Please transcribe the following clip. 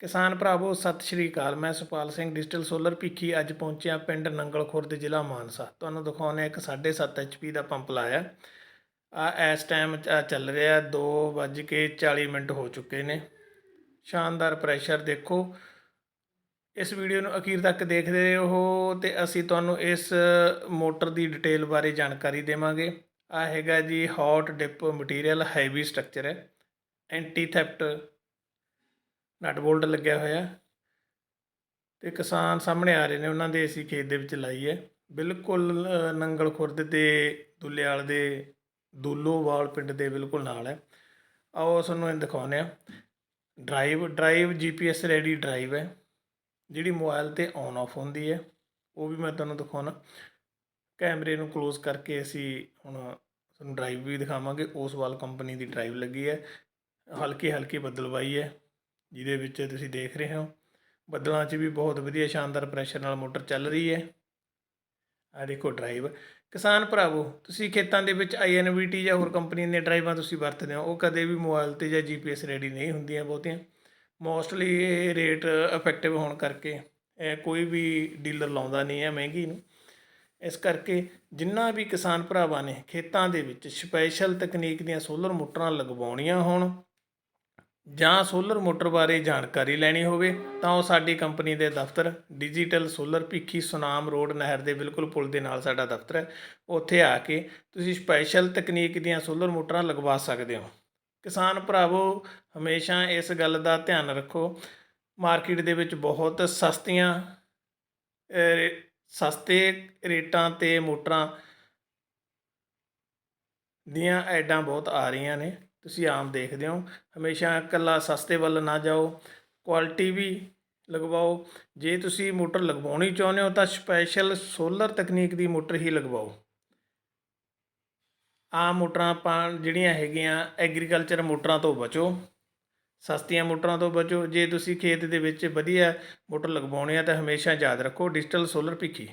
ਕਿਸਾਨ ਭਰਾਵੋ, ਸਤਿ ਸ਼੍ਰੀ ਅਕਾਲ। ਮੈਂ ਸੁਪਾਲ ਸਿੰਘ, ਡਿਜੀਟਲ ਸੋਲਰ ਭਿੱਖੀ ਅੱਜ ਪਹੁੰਚਿਆ ਪਿੰਡ ਨੰਗਲ ਖੁਰਦ ਜ਼ਿਲ੍ਹਾ ਮਾਨਸਾ। ਤੁਹਾਨੂੰ ਦਿਖਾਉਂਦੇ ਇੱਕ 7.5 ਐਚਪੀ ਦਾ ਪੰਪ ਲਾਇਆ। ਆ ਇਸ ਟਾਈਮ ਚੱਲ ਰਿਹਾ 2:40 ਮਿੰਟ ਹੋ ਚੁੱਕੇ ਨੇ। ਸ਼ਾਨਦਾਰ ਪ੍ਰੈਸ਼ਰ ਦੇਖੋ। ਇਸ ਵੀਡੀਓ ਨੂੰ ਅਖੀਰ ਤੱਕ ਦੇਖਦੇ ਰਹੋ ਤੇ ਅਸੀਂ ਤੁਹਾਨੂੰ ਇਸ ਮੋਟਰ ਦੀ ਡਿਟੇਲ ਬਾਰੇ ਜਾਣਕਾਰੀ ਦੇਵਾਂਗੇ। ਆ ਹੈਗਾ ਜੀ, hot dip material, heavy structure ਹੈ। ਐਂਟੀ ਥੈਫਟ ਨਟ ਬੋਲਟ ਲੱਗਿਆ ਹੋਇਆ। ਤੇ ਕਿਸਾਨ ਸਾਹਮਣੇ ਆ ਰਹੇ ਨੇ, ਉਹਨਾਂ ਦੇ ਅਸੀਂ ਖੇਤ ਦੇ ਵਿੱਚ ਲਾਈ ਹੈ। ਬਿਲਕੁਲ ਨੰਗਲ ਖੁਰਦ ਦੇ, ਦੁੱਲੇਵਾਲ ਦੇ, ਦੁੱਲੋਵਾਲ ਪਿੰਡ ਦੇ ਬਿਲਕੁਲ ਨਾਲ ਹੈ। ਆਓ ਤੁਹਾਨੂੰ ਇਹ ਦਿਖਾਉਂਦੇ ਆ drive drive GPS ready drive ਹੈ। ਜਿਹੜੀ ਮੋਬਾਈਲ ਤੇ ਔਨ ਆਫ ਹੁੰਦੀ ਹੈ। ਉਹ ਵੀ ਮੈਂ ਤੁਹਾਨੂੰ ਦਿਖਾਉਣਾ। ਕੈਮਰੇ ਨੂੰ ਕਲੋਜ਼ ਕਰਕੇ ਅਸੀਂ ਹੁਣ ਤੁਹਾਨੂੰ ਡਰਾਈਵ ਵੀ ਦਿਖਾਵਾਂਗੇ। ਉਸ ਵਾਲ ਕੰਪਨੀ ਦੀ ਡਰਾਈਵ ਲੱਗੀ ਹੈ। ਹਲਕੀ ਹਲਕੀ ਬਦਲਵਾਈ ਹੈ। ਜਿਹਦੇ ਵਿੱਚ ਤੁਸੀਂ ਦੇਖ ਰਹੇ ਹੋ, ਬੱਦਲਾਂ 'ਚ ਵੀ ਬਹੁਤ ਵਧੀਆ ਸ਼ਾਨਦਾਰ ਪ੍ਰੈਸ਼ਰ ਨਾਲ ਮੋਟਰ ਚੱਲ ਰਹੀ ਹੈ। ਆ ਦੇਖੋ ਡਰਾਈਵ ਕਿਸਾਨ ਭਰਾਵੋ, ਤੁਸੀਂ ਖੇਤਾਂ ਦੇ ਵਿੱਚ ਆਈਐਨਵੀਟੀ ਜਾਂ ਹੋਰ ਕੰਪਨੀ ਦੀਆਂ ਡਰਾਈਵਾਂ ਤੁਸੀਂ ਵਰਤਦੇ ਹੋ, ਉਹ ਕਦੇ ਵੀ ਮੋਬਾਈਲ ਤੇ ਜਾਂ ਜੀਪੀਐਸ ਰੈਡੀ ਨਹੀਂ ਹੁੰਦੀਆਂ ਬਹੁਤੀਆਂ। ਮੋਸਟਲੀ ਇਹ ਰੇਟ ਇਫੈਕਟਿਵ ਹੋਣ ਕਰਕੇ, ਇਹ ਕੋਈ ਵੀ ਡੀਲਰ ਲਾਉਂਦਾ ਨਹੀਂ ਹੈ ਮਹਿੰਗੀ ਨੂੰ। ਇਸ ਕਰਕੇ ਜਿੰਨਾ ਵੀ ਕਿਸਾਨ ਭਰਾਵਾਂ ਨੇ ਖੇਤਾਂ ਦੇ ਵਿੱਚ ਸਪੈਸ਼ਲ ਤਕਨੀਕ ਦੀਆਂ ਸੋਲਰ ਮੋਟਰਾਂ ਲਗਵਾਉਣੀਆਂ ਹੋਣ ਜਾਂ ਸੋਲਰ ਮੋਟਰ ਬਾਰੇ ਜਾਣਕਾਰੀ ਲੈਣੀ ਹੋਵੇ, ਤਾਂ ਉਹ ਸਾਡੀ ਕੰਪਨੀ ਦੇ ਦਫ਼ਤਰ, digital solar Bhikhi Sunam road ਨਹਿਰ ਦੇ ਬਿਲਕੁਲ ਪੁਲ ਦੇ ਨਾਲ ਸਾਡਾ ਦਫ਼ਤਰ ਹੈ। ਉੱਥੇ ਆ ਕੇ ਤੁਸੀਂ ਸਪੈਸ਼ਲ ਤਕਨੀਕ ਦੀਆਂ ਸੋਲਰ ਮੋਟਰਾਂ ਲਗਵਾ ਸਕਦੇ ਹੋ। ਕਿਸਾਨ ਭਰਾਵੋ, ਹਮੇਸ਼ਾ ਇਸ ਗੱਲ ਦਾ ਧਿਆਨ ਰੱਖੋ। ਮਾਰਕੀਟ ਦੇ ਵਿੱਚ ਬਹੁਤ ਸਸਤੀਆਂ ਸਸਤੇ ਰੇਟਾਂ ਤੇ ਮੋਟਰਾਂ ਦੀਆਂ ਐਡਾਂ ਬਹੁਤ ਆ ਰਹੀਆਂ ਨੇ। ਤੁਸੀਂ ਆਮ ਦੇਖਦੇ ਹੋ। ਹਮੇਸ਼ਾ ਇਕੱਲਾ ਸਸਤੇ ਵੱਲ ਨਾ ਜਾਓ। ਕੁਆਲਿਟੀ ਵੀ ਲਗਵਾਓ। ਜੇ ਤੁਸੀਂ ਮੋਟਰ ਲਗਵਾਉਣੀ ਚਾਹੁੰਦੇ ਹੋ ਤਾਂ ਸਪੈਸ਼ਲ ਸੋਲਰ ਤਕਨੀਕ ਦੀ ਮੋਟਰ ਹੀ ਲਗਵਾਓ। ਆਮ ਮੋਟਰਾਂ ਆਪਾਂ ਜਿਹੜੀਆਂ ਹੈਗੀਆਂ ਐਗਰੀਕਲਚਰ ਮੋਟਰਾਂ ਤੋਂ ਬਚੋ। ਸਸਤੀਆਂ ਮੋਟਰਾਂ ਤੋਂ ਬਚੋ। ਜੇ ਤੁਸੀਂ ਖੇਤ ਦੇ ਵਿੱਚ ਵਧੀਆ ਮੋਟਰ ਲਗਵਾਉਣੀ ਆ ਤਾਂ ਹਮੇਸ਼ਾ ਯਾਦ ਰੱਖੋ ਡਿਜੀਟਲ ਸੋਲਰ ਭਿੱਖੀ।